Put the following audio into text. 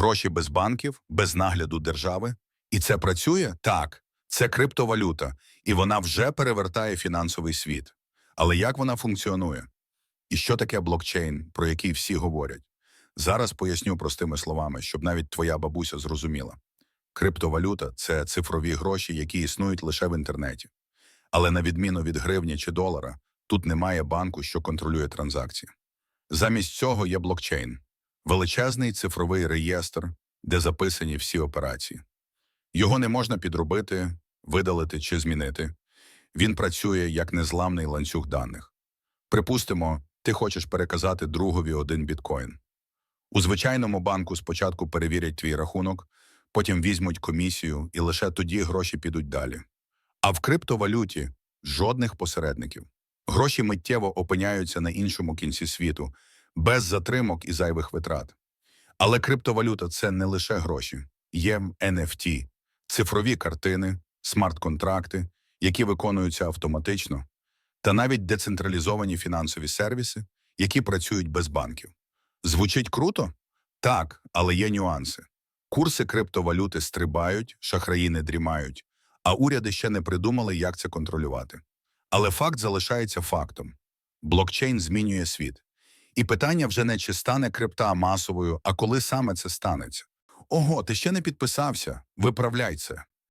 Гроші без банків, без нагляду держави. І це працює? Так. Це криптовалюта, і вона вже перевертає фінансовий світ. Але як вона функціонує? І що таке блокчейн, про який всі говорять? Зараз поясню простими словами, щоб навіть твоя бабуся зрозуміла. Криптовалюта це цифрові гроші, які існують лише в інтернеті. Але на відміну від гривні чи долара, тут немає банку, що контролює транзакції. Замість цього є блокчейн величезний цифровий реєстр, де записані всі операції. Його не можна підробити, видалити чи змінити. Він працює як незламний ланцюг даних. Припустимо, ти хочеш переказати другові один біткоін. У звичайному банку спочатку перевірять твій рахунок, потім візьмуть комісію і лише тоді гроші підуть далі. А в криптовалюті жодних посередників. Гроші миттєво опиняються на іншому кінці світу, без затримок і зайвих витрат. Але криптовалюта це не лише гроші, є NFT, цифрові картини, смарт-контракти, які виконуються автоматично, та навіть децентралізовані фінансові сервіси, які працюють без банків. Звучить круто? Так, але є нюанси. Курси криптовалюти стрибають, шахраї не дрімають, а уряди ще не придумали, як це контролювати. Але факт залишається фактом. Блокчейн змінює світ. І питання вже не чи стане крипта масовою, а коли саме це станеться. Ого, ти ще не підписався? Виправляй це.